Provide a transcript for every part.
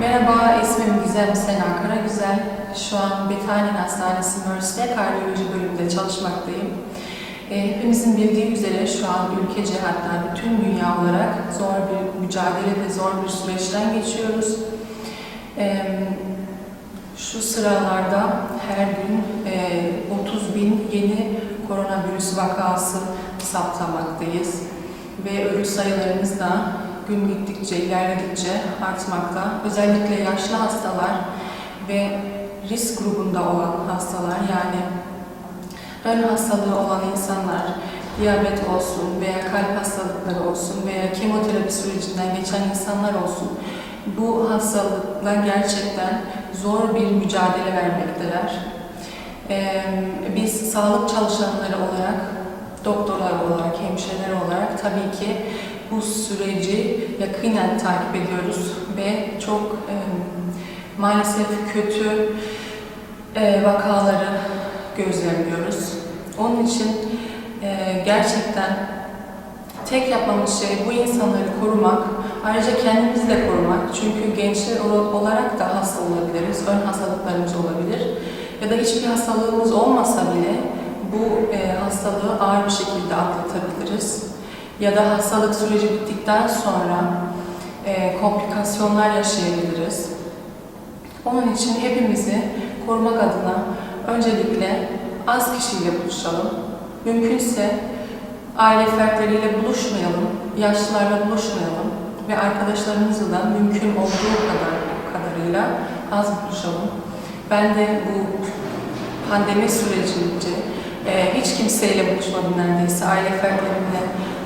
Merhaba, ismim Gizem Sena Karagüzel. Şu an Bethany Hastanesi Mersi'de kardiyoloji bölümünde çalışmaktayım. E, Hepimizin bildiği üzere şu an ülkece hatta bütün dünya olarak zor bir mücadele ve zor bir süreçten geçiyoruz. E, Şu sıralarda her gün e, 30 bin yeni koronavirüs vakası saptamaktayız. Ve ölü sayılarımız da gün gittikçe, ilerledikçe artmakta. Özellikle yaşlı hastalar ve risk grubunda olan hastalar yani ön hastalığı olan insanlar, diyabet olsun veya kalp hastalıkları olsun veya kemoterapi sürecinden geçen insanlar olsun bu hastalıkla gerçekten zor bir mücadele vermekteler. Ee, Biz sağlık çalışanları olarak, doktorlar olarak, hemşireler olarak tabii ki bu süreci yakinen takip ediyoruz ve çok e, maalesef kötü e, vakaları gözlemliyoruz. Onun için e, gerçekten tek yapmamız şey bu insanları korumak, ayrıca kendimizi de korumak. Çünkü gençler ol- olarak da hasta olabiliriz, ön hastalıklarımız olabilir. Ya da hiçbir hastalığımız olmasa bile bu e, hastalığı ağır bir şekilde atlatabiliriz. Ya da hastalık süreci bittikten sonra e, komplikasyonlar yaşayabiliriz. Onun için hepimizi korumak adına öncelikle az kişiyle buluşalım. Mümkünse aile fertleriyle buluşmayalım, yaşlılarla buluşmayalım ve arkadaşlarımızla da mümkün olduğu kadar kadarıyla az buluşalım. Ben de bu pandemi sürecince e, hiç kimseyle buluşmadım neredeyse. Aile fertlerimle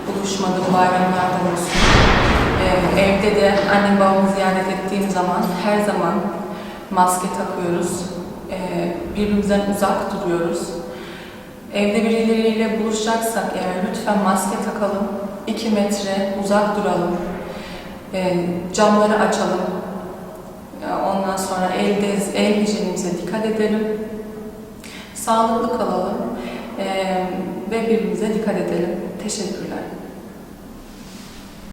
buluşmadım bayramlarda olsun. E, evde de annem babamı ziyaret ettiğim zaman her zaman maske takıyoruz. E, birbirimizden uzak duruyoruz. Evde birileriyle buluşacaksak eğer lütfen maske takalım. 2 metre uzak duralım. E, camları açalım. E, Ondan sonra elde el hijyenimize dikkat edelim. Sağlıklı kalalım. E, ve birbirimize dikkat edelim. Teşekkürler.